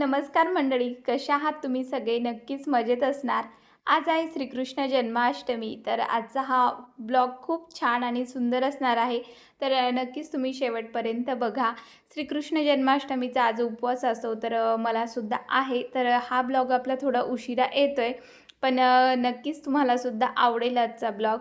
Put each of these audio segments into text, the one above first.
नमस्कार मंडळी कशा आहात तुम्ही सगळे? नक्कीच मजेत असणार. आज आहे श्रीकृष्ण जन्माष्टमी तर आजचा हा ब्लॉग खूप छान आणि सुंदर असणार आहे. तर नक्कीच तुम्ही शेवटपर्यंत बघा. श्रीकृष्ण जन्माष्टमीचा आज उपवास असतो तर मलासुद्धा आहे. तर हा ब्लॉग आपला थोडा उशिरा येतो आहे पण नक्कीच तुम्हालासुद्धा आवडेल आजचा ब्लॉग.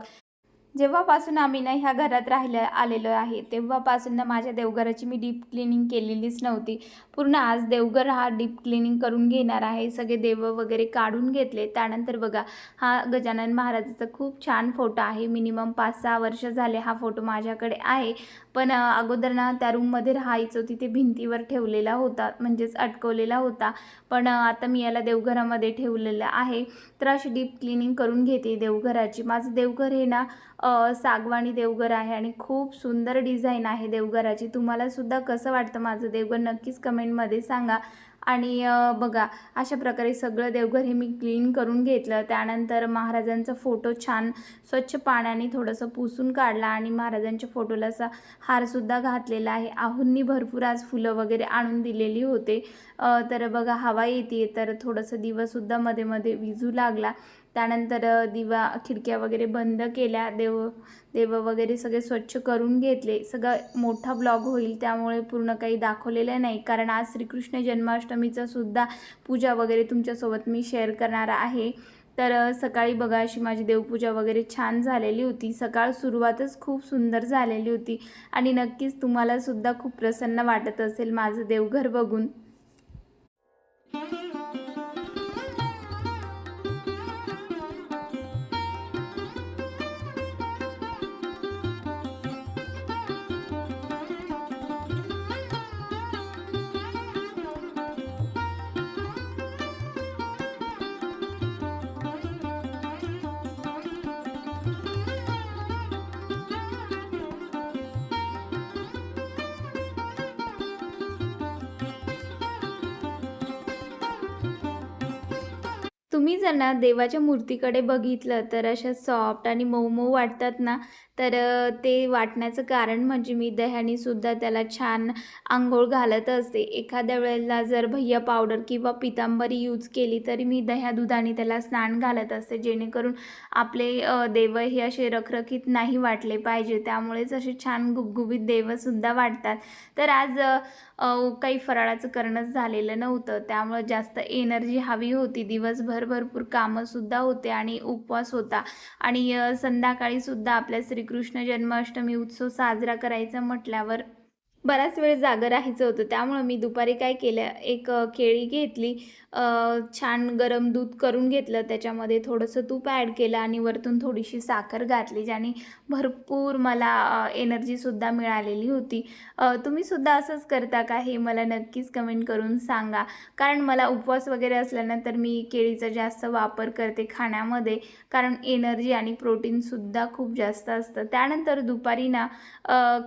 जेव्हापासून आम्ही ना ह्या घरात राहिल्या आलेलो आहे तेव्हापासून ना माझ्या देवघराची मी डीप क्लिनिंग केलेलीच नव्हती. पूर्ण आज देवघर हा डीप क्लिनिंग करून घेणार आहे सगळे देव वगैरे काढून घेतले. त्यानंतर बघा हा गजानन महाराजाचा खूप छान फोटो आहे. मिनिमम पाच सहा वर्ष झाले हा फोटो माझ्याकडे आहे. पण अगोदर ना त्या रूममध्ये राहायचो तिथे भिंतीवर ठेवलेला होता म्हणजेच अटकवलेला होता. पण आता मी याला देवघरामध्ये ठेवलेलं आहे. तर अशी डीप क्लिनिंग करून घेते देवघराची. माझं देवघर हे ना सागवानी देवघर आहे आणि खूप सुंदर डिझाईन आहे देवघराची. तुम्हालासुद्धा कसं वाटतं माझं देवघर नक्कीच कमेंटमध्ये सांगा. आणि बघा अशा प्रकारे सगळं देवघर हे मी क्लीन करून घेतलं. त्यानंतर महाराजांचा फोटो छान स्वच्छ पाण्याने थोडंसं पुसून काढला आणि महाराजांच्या फोटोला असा हारसुद्धा घातलेला आहे. आहूंनी भरपूर आज फुलं वगैरे आणून दिलेली होते. तर बघा हवा येते तर थोडंसं दिवससुद्धा मध्ये मध्ये विजू लागला. त्यानंतर दिवा खिडक्या वगैरे बंद केल्या. देव देव वगैरे सगळे स्वच्छ करून घेतले. सगळं मोठा ब्लॉग होईल त्यामुळे पूर्ण काही दाखवलेलं नाही. कारण आज श्रीकृष्ण जन्माष्टमीचासुद्धा पूजा वगैरे तुमच्यासोबत मी शेअर करणार आहे. तर सकाळी बघा अशी माझी देवपूजा वगैरे छान झालेली होती. सकाळ सुरुवातच खूप सुंदर झालेली होती. आणि नक्कीच तुम्हालासुद्धा खूप प्रसन्न वाटत असेल माझं देवघर बघून. तुम्ही जर ना देवाच्या मूर्तीकडे बघितलं तर अशा सॉफ्ट आणि मऊ मऊ वाटतात ना तर ते वाटण्याचं कारण म्हणजे मी दह्यानेसुद्धा त्याला छान आंघोळ घालत असते. एखाद्या वेळेला जर भैया पावडर किंवा पितांबरी यूज केली तरी मी दह्या दुधाने त्याला स्नान घालत असते. जेणेकरून आपले देव हे असे रखरखीत नाही वाटले पाहिजे. त्यामुळेच असे छान गुबगुबीत देवसुद्धा वाटतात. तर आज काही फराळाचं करणंच झालेलं नव्हतं. त्यामुळं जास्त एनर्जी हवी होती दिवसभर. भरपूर कामंसुद्धा होते आणि उपवास होता. आणि अ, संध्याकाळीसुद्धा आपल्या श्रीकृष्ण जन्माष्टमी उत्सव साजरा करायचा म्हटल्यावर बराच वेळ जागं राहायचं होतं. त्यामुळं मी दुपारी काय केलं एक केळी घेतली. छान गरम दूध करून घेतलं. त्याच्यामध्ये थोडंसं तूप ॲड केलं आणि वरतून थोडीशी साखर घातली ज्याने भरपूर मला एनर्जीसुद्धा मिळालेली होती. तुम्हीसुद्धा असंच करता का? हे मला नक्कीच कमेंट करून सांगा. कारण मला उपवास वगैरे असल्यानंतर मी केळीचा जास्त वापर करते खाण्यामध्ये. कारण एनर्जी आणि प्रोटीनसुद्धा खूप जास्त असतं. त्यानंतर दुपारी ना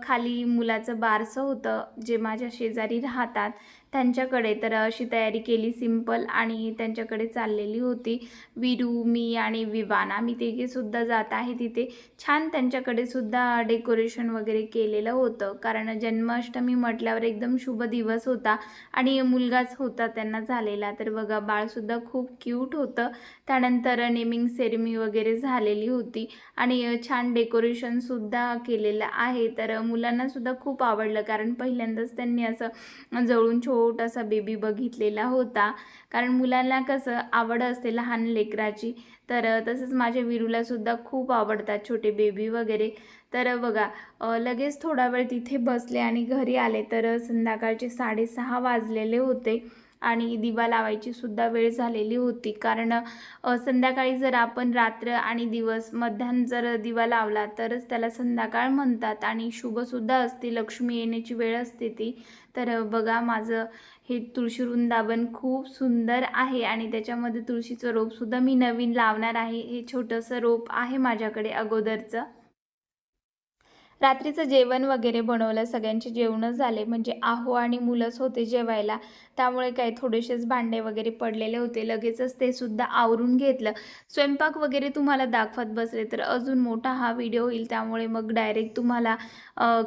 खाली मुलाचं बारसं होतं जे माझ्या शेजारी राहतात त्यांच्याकडे तर अशी तयारी केली सिंपल आणि त्यांच्याकडे चाललेली होती. विरू मी आणि विवाना मी तिघेसुद्धा जात आहे तिथे. छान त्यांच्याकडे सुद्धा डेकोरेशन वगैरे केलेलं होतं. कारण जन्माष्टमी म्हटल्यावर एकदम शुभ दिवस होता आणि मुलगाच होता त्यांना झालेला. तर बघा बाळसुद्धा खूप क्यूट होतं. त्यानंतर नेमिंग सेरेमी वगैरे झालेली होती आणि छान डेकोरेशनसुद्धा केलेलं आहे. तर मुलांनासुद्धा खूप आवडलं कारण पहिल्यांदाच त्यांनी असं जवळून छोटासा बेबी बघितलेला होता. कारण मुलांना कसं आवड असते लहान लेकराची. तर तसंच माझ्या विरूलासुद्धा खूप आवडतात छोटे बेबी वगैरे. तर बघा लगेच थोडा वेळ तिथे बसले आणि घरी आले. तर संध्याकाळचे साडेसहा वाजलेले होते. आणि दिवा लावायची सुद्धा वेळ झालेली होती. कारण संध्याकाळी जर आपण रात्र आणि दिवस मध्याह्न जर दिवा लावला तरच त्याला संध्याकाळ म्हणतात आणि शुभसुद्धा असते. लक्ष्मी येण्याची वेळ असते ती. तर बघा माझं हे तुळशी वृंदावन खूप सुंदर आहे आणि त्याच्यामध्ये तुळशीचं रोपसुद्धा मी नवीन लावणार आहे. हे छोटंसं रोप आहे माझ्याकडे अगोदरचं. रात्रीचं जेवण वगैरे बनवलं सगळ्यांचे जेवणं झाले. म्हणजे आहो आणि मुलंच होते जेवायला. त्यामुळे काय थोडेसेच भांडे वगैरे पडलेले होते. लगेचच ते सुद्धा आवरून घेतलं. स्वयंपाक वगैरे तुम्हाला दाखवत बसले तर अजून मोठा हा व्हिडिओ होईल त्यामुळे मग डायरेक्ट तुम्हाला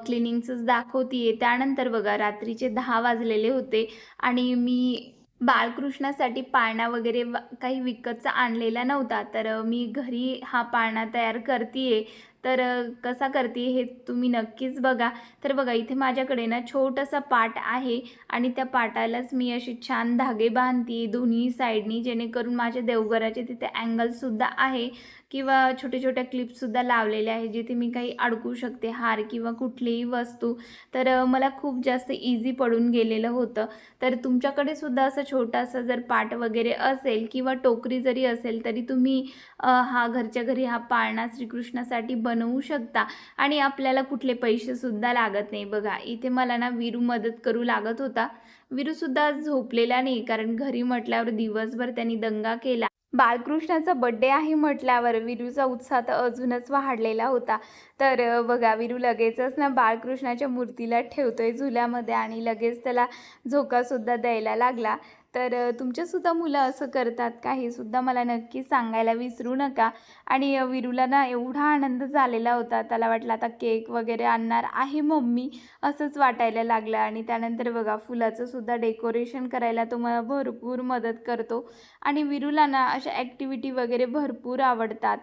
क्लिनिंगचंच दाखवते त्यानंतर बघा रात्रीचे दहा वाजलेले होते आणि मी बाळकृष्णासाठी पाळणा वगैरे काही विकतचा आणलेला नव्हता. तर मी घरी हा पाळणा तयार करते तर कसा करते हे तुम्ही नक्कीच बघा. तर बघा इथे माझ्याकडे ना छोटासा पाट आहे आणि त्या पाटालाच मी अशी छान धागे बांधते दोन्ही साईडनी जेणेकरून माझ्या देवघराचे तिथे अँगलसुद्धा आहे किंवा छोट्या छोट्या क्लिपसुद्धा लावलेल्या आहे जिथे मी काही अडकू शकते हार किंवा कुठलीही वस्तू. तर मला खूप जास्त इझी पडून गेलेलं होतं. तर तुमच्याकडे सुद्धा असं छोटासा जर पाट वगैरे असेल किंवा टोकरी जरी असेल तरी तुम्ही हा घरच्या घरी हा पाळणा श्रीकृष्णासाठी बन बनवू शकता. आणि आपल्याला कुठले पैसेसुद्धा लागत नाही. बघा इथे मला ना विरू मदत करू लागत होता. विरूसुद्धा झोपलेला नाही कारण घरी म्हटल्यावर दिवसभर त्यांनी दंगा केला. बाळकृष्णाचा बड्डे आहे म्हटल्यावर विरूचा उत्साह तर अजूनच वाढलेला होता. तर बघा विरू लगेचच ना बाळकृष्णाच्या मूर्तीला ठेवतोय झुल्यामध्ये आणि लगेच त्याला झोकासुद्धा द्यायला लागला. तर तुमच्यासुद्धा मुलं असं करतात का? हे सुद्धा मला नक्की सांगायला विसरू नका. आणि विरूला ना एवढा आनंद झालेला होता. त्याला वाटलं आता केक वगैरे आणणार आहे मम्मी असंच वाटायला लागलं. आणि त्यानंतर बघा फुलाचं सुद्धा डेकोरेशन करायला तो मला भरपूर मदत करतो. आणि विरूला ना अशा ॲक्टिव्हिटी वगैरे भरपूर आवडतात.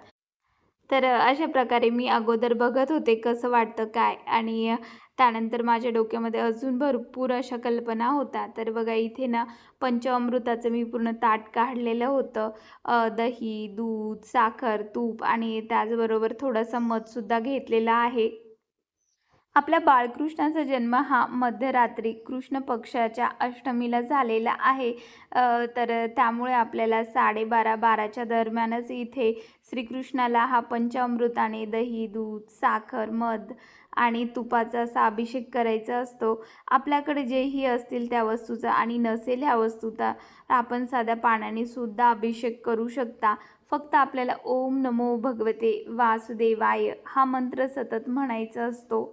तर अशा प्रकारे मी अगोदर बघत होते कसं वाटतं काय आणि त्यानंतर माझ्या डोक्यामध्ये अजून भरपूर अशा कल्पना होत्या तर बघा इथे ना पंचअमृताचं मी पूर्ण ताट काढलेलं होतं. दही दूध साखर तूप आणि त्याचबरोबर थोडासा मधसुद्धा घेतलेला आहे. आपल्या बाळकृष्णाचा जन्म हा मध्यरात्री कृष्ण पक्षाच्या अष्टमीला झालेला आहे. तर त्यामुळे आपल्याला साडेबारा बाराच्या दरम्यानच इथे श्रीकृष्णाला हा पंचामृताने दही दूध साखर मध आणि तुपाचा असा अभिषेक करायचा असतो. आपल्याकडे जेही असतील त्या वस्तूचा आणि नसेल ह्या वस्तूचा आपण साध्या पाण्याने सुद्धा अभिषेक करू शकता. फक्त आपल्याला ओम नमो भगवते वासुदेवाय हा मंत्र सतत म्हणायचा असतो.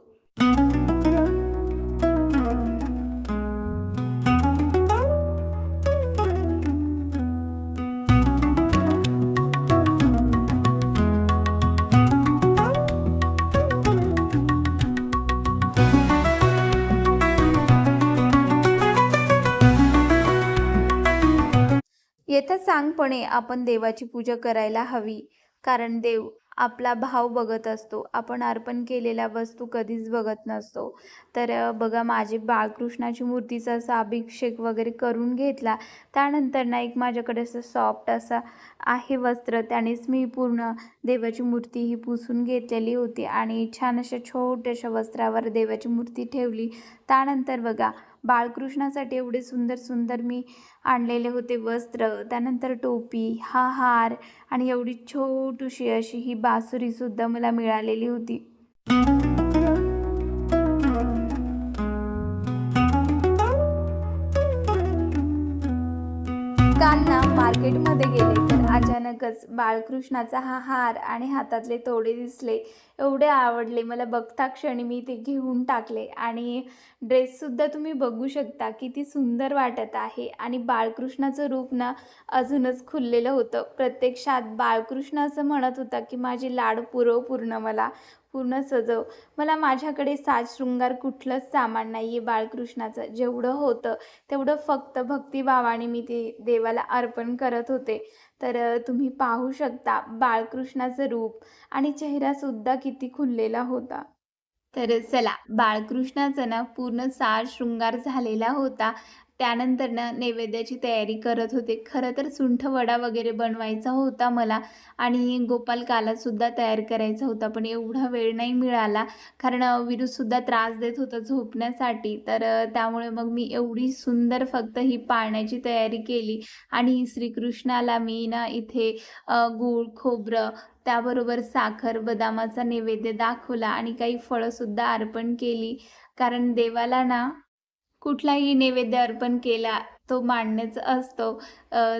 येथे सांगपणे आपण देवाची पूजा करायला हवी कारण देव आपला भाव बघत असतो. आपण अर्पण केलेल्या वस्तू कधीच बघत नसतो. तर बघा माझे बाळकृष्णाची मूर्तीचा असा अभिषेक वगैरे करून घेतला. त्यानंतर ना एक माझ्याकडे असं सॉफ्ट असा आहे वस्त्र. त्यानेच मी पूर्ण देवाची मूर्ती ही पुसून घेतलेली होती. आणि छान अशा छोट्याशा वस्त्रावर देवाची मूर्ती ठेवली. त्यानंतर बघा बाळकृष्णासाठी एवढे सुंदर सुंदर मी आणलेले होते वस्त्र त्यानंतर टोपी हा हार आणि एवढी छोटीशी अशी ही बासुरीसुद्धा मला मिळालेली होती. काल ना मार्केटमध्ये गेले तर अचानकच बाळकृष्णाचा हा हार आणि हातातले तोडे दिसले. एवढे आवडले. मला बघता क्षणी मी ते घेऊन टाकले. आणि ड्रेससुद्धा तुम्ही बघू शकता. किती सुंदर वाटत आहे. आणि बाळकृष्णाचं रूप ना अजूनच खुललेलं होतं. प्रत्यक्षात बाळकृष्ण असं म्हणत होता की माझी लाड पुरव पूर्ण मला. पूर्ण सजव. मला माझ्याकडे साज शृंगार कुठलंच सामान नाही आहे बाळकृष्णाचं. जेवढं होतं तेवढं फक्त भक्तिभावाने मी ते देवाला अर्पण करत होते. तर तुम्ही पाहू शकता बाळकृष्णाचं रूप आणि चेहरासुद्धा किती खुललेला होता. तर चला बाळकृष्णाचा ना पूर्ण साज शृंगार झालेला होता. त्यानंतर ना नैवेद्याची तयारी करत होते. खरं तर सुंठ वडा वगैरे बनवायचा होता मला आणि गोपाल कालासुद्धा तयार करायचा होता पण एवढा वेळ नाही मिळाला. कारण विरूसुद्धा त्रास देत होता झोपण्यासाठी. तर त्यामुळे मग मी एवढी सुंदर फक्त ही पाळण्याची तयारी केली आणि श्रीकृष्णाला मी ना इथे गूळ खोबरं त्याबरोबर साखर बदामाचा नैवेद्य दाखवला आणि काही फळंसुद्धा अर्पण केली. कारण देवाला ना कुठलाही नैवेद्य अर्पण केला तो मांडणेच असतो.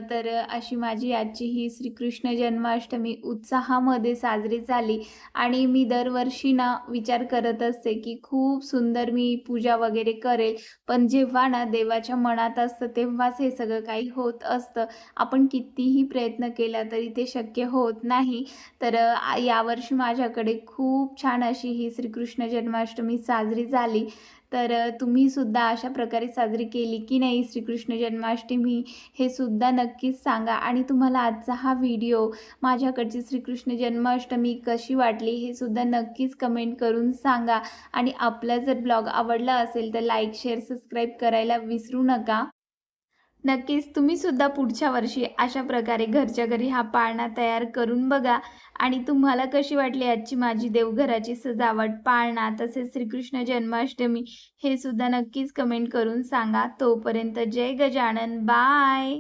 तर अशी माझी आजची ही श्रीकृष्ण जन्माष्टमी उत्साहामध्ये साजरी झाली. आणि मी दरवर्षी ना विचार करत असते की खूप सुंदर मी पूजा वगैरे करेल. पण जेव्हा ना देवाच्या मनात असतं तेव्हाच हे सगळं काही होत असतं. आपण कितीही प्रयत्न केला तरी ते शक्य होत नाही. तर यावर्षी माझ्याकडे खूप छान अशी ही श्रीकृष्ण जन्माष्टमी साजरी झाली. तर तुम्हीसुद्धा अशा प्रकारे साजरी केली की नाही श्रीकृष्ण जन्माष्टमी हे सुद्धा नक्कीच सांगा. आणि तुम्हाला आजचा हा व्हिडिओ माझ्याकडची श्रीकृष्ण जन्माष्टमी कशी वाटली हे सुद्धा नक्कीच कमेंट करून सांगा. आणि आपला जर ब्लॉग आवडला असेल तर लाईक शेअर सबस्क्राईब करायला विसरू नका. नक्कीच तुम्ही सुद्धा पुढच्या वर्षी अशा प्रकारे घरच्या घरी हा पाळणा तयार करून बघा. आणि तुम्हाला कशी वाटली आजची माझी देवघराची सजावट पाळणा तसेच श्रीकृष्ण जन्माष्टमी हे सुद्धा नक्कीच कमेंट करून सांगा. तोपर्यंत जय गजानन. बाय